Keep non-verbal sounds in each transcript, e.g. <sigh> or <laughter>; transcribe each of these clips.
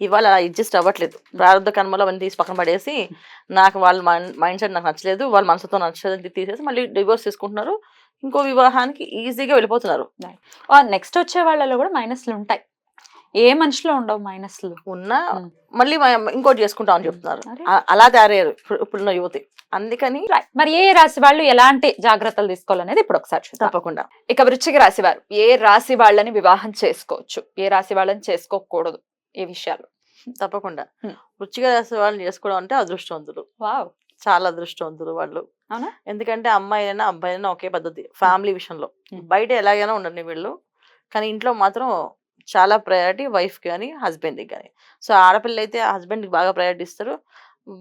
ఇవాళ అలా అడ్జస్ట్ అవ్వట్లేదు. ప్రారంభ కర్మలో అవన్నీ తీసి పక్కన పడేసి నాకు వాళ్ళ మైండ్ సెట్ నాకు నచ్చలేదు వాళ్ళ మనసుతో నచ్చలేదు అని తీసేసి మళ్ళీ డివోర్స్ తీసుకుంటున్నారు ఇంకో వివాహానికి ఈజీగా వెళ్ళిపోతున్నారు. నెక్స్ట్ వచ్చే వాళ్ళలో కూడా మైనస్లు ఉంటాయి. ఏ మనిషిలో ఉండవు మైనస్లు ఉన్నా. మళ్ళీ ఇంకోటి చేసుకుంటామని చెప్తున్నారు. అరే. ఆ- అలా తయారయ్యారు ఇప్పుడు- ఇప్పుడున్న యువతి. అందుకని. మరి ఏ రాశి వాళ్ళు ఎలాంటి జాగ్రత్తలు తీసుకోవాలనేది ఇప్పుడు ఒకసారి తప్పకుండా. ఇక వృశ్చిక రాశి వారు. ఏ రాశి వాళ్ళని వివాహం చేసుకోవచ్చు? ఏ రాశి వాళ్ళని చేసుకోకూడదు? ఈ విషయాలు? తప్పకుండా. రుచిగా రాసే వాళ్ళని చేసుకోవడం అంటే అదృష్టవంతులు. వావ్! చాలా అదృష్టవంతులు వాళ్ళు. అవునా? ఎందుకంటే అమ్మాయిలైనా అబ్బాయిలైనా ఒకే పద్ధతి ఫ్యామిలీ విషయంలో. బయట ఎలాగైనా ఉండండి వీళ్ళు. కానీ ఇంట్లో మాత్రం చాలా ప్రయారిటీ వైఫ్కి కానీ హస్బెండ్కి కానీ. సో ఆడపిల్ల అయితే హస్బెండ్కి బాగా ప్రయారిటీ ఇస్తారు.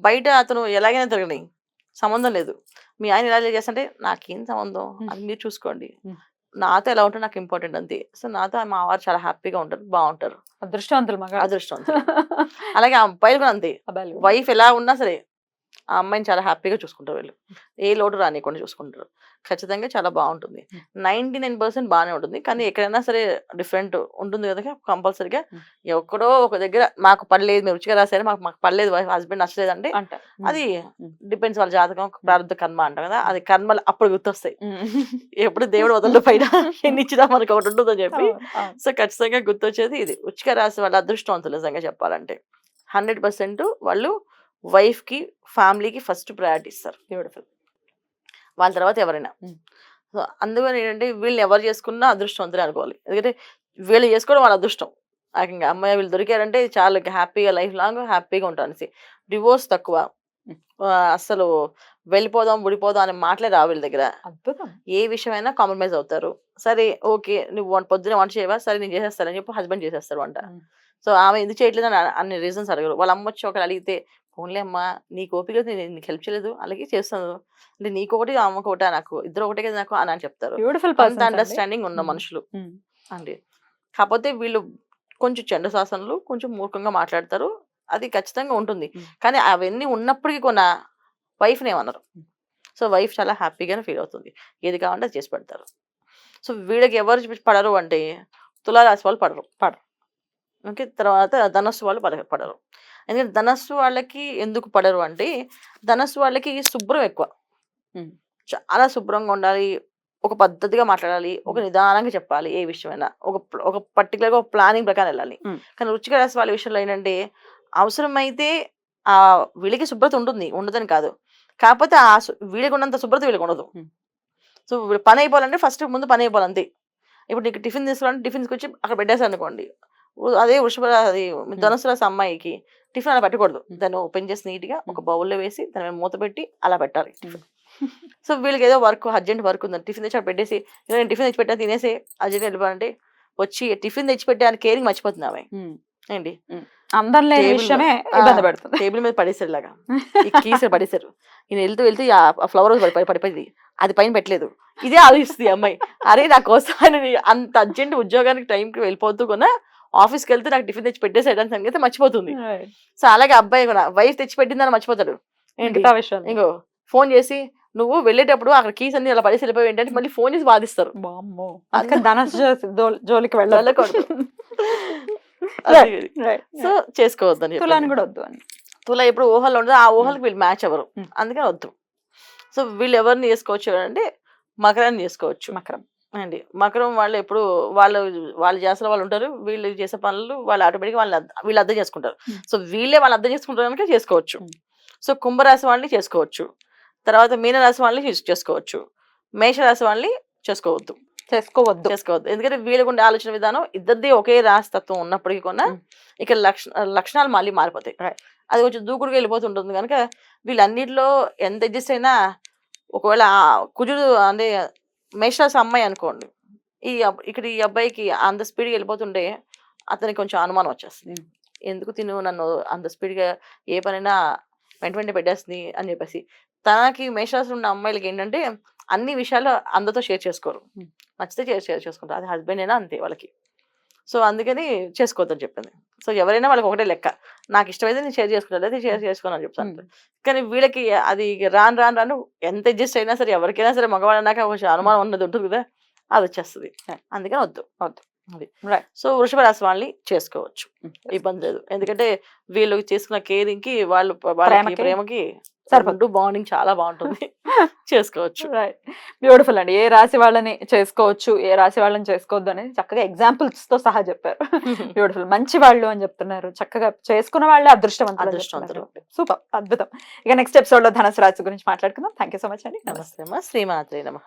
బయట అతను ఎలాగైనా తిరగని సంబంధం లేదు. మీ ఆయన ఎలా చేస్తుంటే నాకేం సంబంధం. అది మీరు చూసుకోండి. నాతో ఎలా ఉంటే నాకు ఇంపార్టెంట్ అంతే. సో నాతో మా వారు చాలా హ్యాపీగా ఉంటారు బాగుంటారు. అదృష్టవంతులు మగ. అదృష్టవంతులు. అలాగే ఆ అబ్బాయిలు కూడా అంతే. వైఫ్ ఎలా ఉన్నా సరే ఆ అమ్మాయిని చాలా హ్యాపీగా చూసుకుంటారు వీళ్ళు. ఏ లోటు రానియకుండా చూసుకుంటారు. ఖచ్చితంగా చాలా బాగుంటుంది. నైన్టీ నైన్ పర్సెంట్ బాగానే ఉంటుంది. కానీ ఎక్కడైనా సరే డిఫరెంట్ ఉంటుంది కదా కంపల్సరీగా. ఎక్కడో ఒక దగ్గర మాకు పడలేదు మీరు రుచిగా రాశారు మాకు మాకు పడలేదు హస్బెండ్ నచ్చలేదు అంటే. అది. డిపెండ్స్ వాళ్ళ జాతకం ప్రారంభ కర్మ అంటాం కదా అది కర్మలు అప్పుడు గుర్తొస్తాయి. ఎప్పుడు దేవుడు వదలడు పైన ఎన్ని ఇచ్చినా మనకు ఒకటి ఉంటుందని చెప్పి. సో ఖచ్చితంగా గుర్తొచ్చేది ఇది. ఉచిక రాశి వాళ్ళ అదృష్టవంతులు నిజంగా చెప్పాలంటే. హండ్రెడ్ పర్సెంట్ వాళ్ళు వైఫ్కి ఫ్యామిలీకి ఫస్ట్ ప్రయారిటీ ఇస్తారు బ్యూటిఫుల్ వాళ్ళ తర్వాత ఎవరైనా. సో అందుకని ఏంటంటే వీళ్ళు ఎవరు చేసుకున్నా అదృష్టవంతులే అనుకోవాలి. ఎందుకంటే వీళ్ళు చేసుకోవడం వాళ్ళ అదృష్టం. ఇంకా అమ్మాయి వీళ్ళు దొరికారంటే చాలా హ్యాపీగా లైఫ్ లాంగ్ హ్యాపీగా ఉంటాను. డివోర్స్ తక్కువ. అస్సలు వెళ్ళిపోదాం విడిపోదాం అనే మాటలే రావు వీళ్ళ దగ్గర. అద్భుతం. ఏ విషయమైనా కాంప్రమైజ్ అవుతారు. సరే ఓకే నువ్వు వంట పొద్దున వంట చేయవా? సరే నేను చేసేస్తానని చెప్పి హస్బెండ్ చేసేస్తారు వంట. సో ఆమె ఎందుకు చేయట్లేదు అని అన్ని రీజన్స్ అడగరు. వాళ్ళ అమ్మ వచ్చి ఒకరు అడిగితే ఫోన్లే అమ్మా నీకు ఓపిక లేదు, నేను నీకు హెల్ప్ చేయలేదు అలాగే చేస్తాను అంటే నీకు ఒకటి అమ్మకు ఒకటి నాకు ఇద్దరు ఒకటే కదా నాకు అని అని చెప్తారు. బ్యూటిఫుల్ పర్సన్ అండర్స్టాండింగ్ ఉన్న. మనుషులు అండి. కాకపోతే వీళ్ళు కొంచెం చెండు శాసనలు కొంచెం మూర్ఖంగా మాట్లాడతారు. అది ఖచ్చితంగా ఉంటుంది. కానీ అవన్నీ ఉన్నప్పటికీ కొన్న వైఫ్ని ఏమన్నారు. సో వైఫ్ చాలా హ్యాపీగానే ఫీల్ అవుతుంది. ఏది కావాలంటే అది చేసి పెడతారు. సో వీళ్ళకి ఎవరు పడరు అంటే తులారాశి వాళ్ళు పడరు. పడరు. ఓకే? తర్వాత ధనస్సు వాళ్ళు పడ పడరు. ఎందుకంటే ధనస్సు వాళ్ళకి ఎందుకు పడరు అంటే ధనస్సు వాళ్ళకి శుభ్రం ఎక్కువ. చాలా శుభ్రంగా ఉండాలి ఒక పద్ధతిగా మాట్లాడాలి ఒక నిదానంగా చెప్పాలి ఏ విషయమైనా ఒక ఒక పర్టికులర్గా ఒక ప్లానింగ్ ప్రకారం వెళ్ళాలి. కానీ రుచిక రాశి వాళ్ళ విషయంలో ఏంటంటే అవసరమైతే ఆ వీళ్ళకి శుభ్రత ఉంటుంది ఉండదని కాదు కాకపోతే ఆ వీళ్ళకి ఉన్నంత శుభ్రత వీళ్ళకి ఉండదు. సో పని అయిపోవాలంటే ఫస్ట్ ముందు పని అయిపోవాలి అంతే ఇప్పుడు నీకు టిఫిన్ తీసుకోవాలంటే టిఫిన్ తీసుకొచ్చి అక్కడ పెట్టేసారు అనుకోండి అదే వృషభ అది ధనుసు అమ్మాయికి టిఫిన్ అలా పెట్టకూడదు. దాన్ని ఓపెన్ చేసి నీట్గా ఒక బౌల్లో వేసి దాని మూత పెట్టి అలా పెట్టాలి టిఫిన్. సో వీళ్ళకి ఏదో వర్క్ అర్జెంట్ వర్క్ ఉందని టిఫిన్ తెచ్చి అక్కడ పెట్టేసి "ఇదిగో నేను టిఫిన్ తెచ్చి పెట్టా తినేసి అర్జెంట్ వెళ్ళిపోవాలంటే వచ్చి టిఫిన్ తెచ్చి పెట్టే అని కేరింగ్ మర్చిపోతుంది ఆమె. ఏంటి? అందం లేని Table విషయమే ఆ, ఇబ్బంది పెడుతుంది. టేబుల్ మీద పడేసారు ఇలాగా. ఈ <laughs> కీస్ పడేశారు. ఈయన వెళ్తూ వెళ్తూ ఆ ఫ్లవర్ పడి పడి- పడిపోయింది. అది పైన పెట్టలేదు. ఇదే ఆలోచిస్తుంది అమ్మాయి. అరే నా కోసం ఆయన అంత అర్జెంట్ ఉద్యోగానికి టైంకి వెళ్ళిపోతూ కూడా ఆఫీస్కి వెళ్తే నాకు టిఫిన్ తెచ్చి పెట్టేసాడు సంగతి మర్చిపోతుంది. సో అలాగే అబ్బాయి కూడా వైఫ్ తెచ్చి పెట్టిందని మర్చిపోతాడు ఇంకో ఫోన్ చేసి నువ్వు వెళ్ళేటప్పుడు అక్కడ కీస్ అన్ని అలా పడేసి వెళ్ళిపోయి ఏంటంటే మళ్ళీ ఫోన్ చేసి బాధిస్తారు. జోలికి వెళ్ళకూడదు. <laughs> సో చేసుకోవద్దని తులాని. కూడా వద్దు అని. తుల ఎప్పుడు ఊహల్లో ఉండదు. ఆ ఊహలకు వీళ్ళు మ్యాచ్ అవ్వరు. Hmm. అందుకని వద్దు. సో వీళ్ళు ఎవరిని చేసుకోవచ్చు అంటే మకరాన్ని చేసుకోవచ్చు. మకరం. అండి. మకరం వాళ్ళు ఎప్పుడు వాళ్ళు వాళ్ళు చేసిన వాళ్ళు ఉంటారు. వీళ్ళు చేసే పనులు వాళ్ళు ఆటోమేటిక్గా వాళ్ళు వీళ్ళు అర్థం చేసుకుంటారు. సో వీళ్ళే వాళ్ళు అర్థం చేసుకుంటారు కనుక చేసుకోవచ్చు. సో కుంభరాశి వాళ్ళని చేసుకోవచ్చు. తర్వాత మీనరాశి వాళ్ళని చేస్- చేసుకోవచ్చు. మేషరాశి వాళ్ళని చేసుకోవద్దు. చేసుకోవద్దు. చేసుకోవద్దు. ఎందుకంటే వీళ్ళకు ఉండే ఆలోచన విధానం ఇద్దరిది ఒకే రాశి తత్వం ఉన్నప్పటికీ కూడా. ఇక లక్ష లక్షణాలు మళ్ళీ మారిపోతాయి. అది కొంచెం దూకుడుగా వెళ్ళిపోతుంటుంది కనుక వీళ్ళన్నిటిలో ఎంత అడ్జస్ట్ అయినా ఒకవేళ కుజుడు అంటే మేషరాశి అమ్మాయి అనుకోండి. ఈ ఇక్కడ ఈ అబ్బాయికి అంత స్పీడ్గా వెళ్ళిపోతుంటే అతనికి కొంచెం అనుమానం వచ్చేస్తుంది. ఎందుకు తిను? నన్ను అంత స్పీడ్గా ఏ పనైనా వెంట వెంటనే పెట్టేస్తుంది అని చెప్పేసి. తనకి మేషరాశి ఉన్న అమ్మాయిలకి ఏంటంటే అన్ని విషయాలు అందరితో షేర్ చేసుకోరు. నచ్చితే షేర్ షేర్ చేసుకుంటారు. అది హస్బెండ్ అయినా అంతే వాళ్ళకి. సో అందుకని చేసుకోవద్దని చెప్పింది సో ఎవరైనా వాళ్ళకి ఒకటే లెక్క నాకు ఇష్టమైతే నేను షేర్ చేసుకుంటాను లేదా షేర్ చేసుకోను అని చెప్తాను. కానీ వీళ్ళకి అది రాను రాను రాను ఎంత అడ్జస్ట్ అయినా సరే ఎవరికైనా సరే మగవాడు అన్నాక కొంచెం అనుమానం ఉన్నది ఉంటుంది కదా అది వచ్చేస్తుంది. అందుకని వద్దు వద్దు. అది. సో వృషభ రాశి వాళ్ళని చేసుకోవచ్చు. ఇబ్బంది లేదు ఎందుకంటే వీళ్ళు చేసుకున్న కేరింగ్కి వాళ్ళు వాళ్ళకి ప్రేమకి రెండు బాండింగ్ చాలా బాగుంటుంది. <laughs> చేసుకోవచ్చు. రైట్ బ్యూటిఫుల్ అండి. ఏ రాశి వాళ్ళని చేసుకోవచ్చు ఏ రాశి వాళ్ళని చేసుకోవద్దు అనేది చక్కగా ఎగ్జాంపుల్స్తో సహా చెప్పారు. <laughs> బ్యూటిఫుల్ మంచి వాళ్ళు అని చెప్తున్నారు. చక్కగా చేసుకున్న వాళ్ళే అదృష్టవంతులు అదృష్టవంతులు. సూపర్ అద్భుతం. ఇక నెక్స్ట్ ఎపిసోడ్లో ధనుసు రాశి గురించి మాట్లాడుకుందాం. థ్యాంక్ యూ సో మచ్ అండి. నమస్తే శ్రీమాత్రే నమ.